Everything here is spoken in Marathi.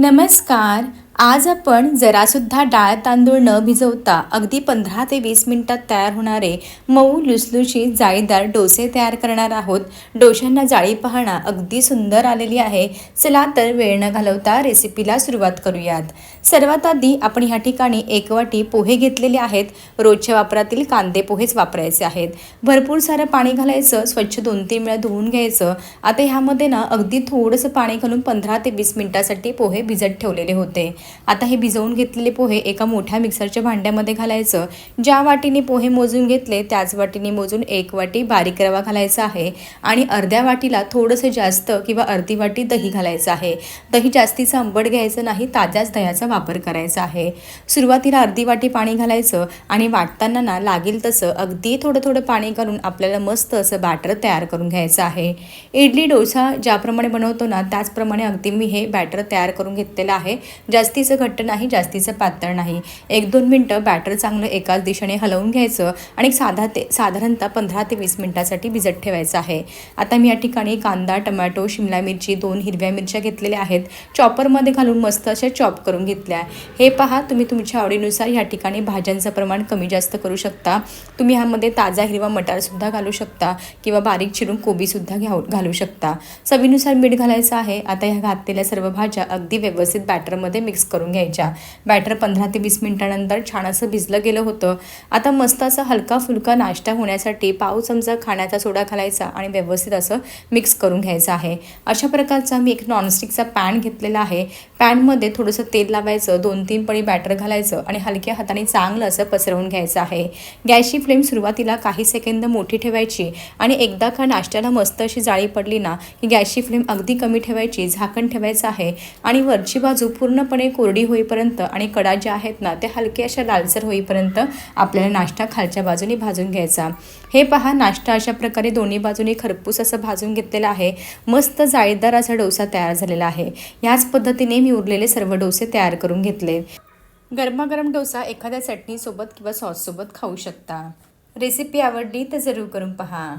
नमस्कार आज आपण जरासुद्धा डाळ तांदूळ न भिजवता अगदी पंधरा ते वीस मिनटात तयार होणारे मऊ लुसलुशीत जाळीदार डोसे तयार करणार आहोत. डोशांना जाळी पाहणा अगदी सुंदर आलेली आहे. चला तर वेळ न घालवता रेसिपीला सुरुवात करूयात. सर्वात आधी आपण ह्या ठिकाणी एक वाटी पोहे घेतलेले आहेत. रोजच्या वापरातील कांदे पोहेच वापरायचे आहेत. भरपूर सारं पाणी घालायचं स्वच्छ दोन तीन वेळा धुवून घ्यायचं. आता ह्यामध्ये ना अगदी थोडंसं पाणी घालून पंधरा ते वीस मिनटासाठी पोहे भिजत ठेवलेले होते. आता हे भिजवून घेतलेले पोहे एका मोठ्या मिक्सरच्या भांड्यामध्ये घालायचं. ज्या वाटीने पोहे मोजून घेतले त्याच वाटीने मोजून एक वाटी बारीक रवा घालायचा आहे आणि अर्ध्या वाटीला थोडंसं जास्त किंवा अर्धी वाटी दही घालायचं आहे. दही जास्तीचं आंबट घ्यायचं नाही ताज्याच दह्याचा वापर करायचा आहे. सुरुवातीला अर्धी वाटी पाणी घालायचं आणि वाटताना ना लागेल तसं अगदी थोडं थोडं पाणी घालून आपल्याला मस्त असं बॅटर तयार करून घ्यायचं आहे. इडली डोसा ज्याप्रमाणे बनवतो ना त्याचप्रमाणे अगदी मी हे बॅटर तयार करून घेतलेलं आहे. जास्तीचं घट्ट नाही जास्तीचं पातळ नाही. एक दोन मिनटं बॅटर चांगलं एकाच दिशेने हलवून घ्यायचं आणि साधा ते साधारणतः पंधरा ते वीस मिनटासाठी भिजत ठेवायचं आहे. आता मी या ठिकाणी कांदा टमॅटो शिमला मिरची दोन हिरव्या मिरच्या घेतलेल्या आहेत. चॉपरमध्ये घालून मस्त अशा चॉप करून घेतल्या. हे पहा तुम्ही तुमच्या आवडीनुसार या ठिकाणी भाज्यांचं प्रमाण कमी जास्त करू शकता. तुम्ही ह्यामध्ये ताजा हिरवा मटारसुद्धा घालू शकता किंवा बारीक चिरून कोबीसुद्धा घ्या घालू शकता. चवीनुसार मीठ घालायचं आहे. आता ह्या घातलेल्या सर्व भाज्या अगदी व्यवस्थित बॅटरमध्ये मिक्स करून घ्यायच्या. बॅटर पंधरा ते वीस मिनटानंतर छान असं भिजलं गेलं होतं. आता मस्त असं हलका फुलका नाश्ता होण्यासाठी पाव चमचा खाण्याचा सोडा घालायचा आणि व्यवस्थित असं मिक्स करून घ्यायचं आहे. अशा प्रकारचा मी एक नॉनस्टिकचा पॅन घेतलेला आहे. पॅनमध्ये थोडंसं तेल लावायचं दोन तीन पळी बॅटर घालायचं आणि हलक्या हाताने चांगलं असं पसरवून घ्यायचं आहे. गॅसची फ्लेम सुरुवातीला काही सेकंद मोठी ठेवायची आणि एकदा का नाश्त्याला मस्त अशी जाळी पडली ना की गॅसची फ्लेम अगदी कमी ठेवायची झाकण ठेवायचं आहे आणि वरची बाजू पूर्णपणे कोरडी होईपर्यंत आणि कडा ज्या आहेत ना त्या हलके अशा लालसर होईपर्यंत आपल्याला नाश्ता खालच्या बाजूने भाजून घ्यायचा. हे पहा नाश्ता अशा प्रकारे दोन्ही बाजूने खरपूस असं भाजून घेतलेला आहे. मस्त जाळीदार असा डोसा तयार झालेला आहे. याच पद्धतीने मी उरलेले सर्व डोसे तयार करून घेतले. गरमागरम डोसा एखाद्या चटणीसोबत किंवा सॉससोबत खाऊ शकता. रेसिपी आवडली तर जरूर करून पहा.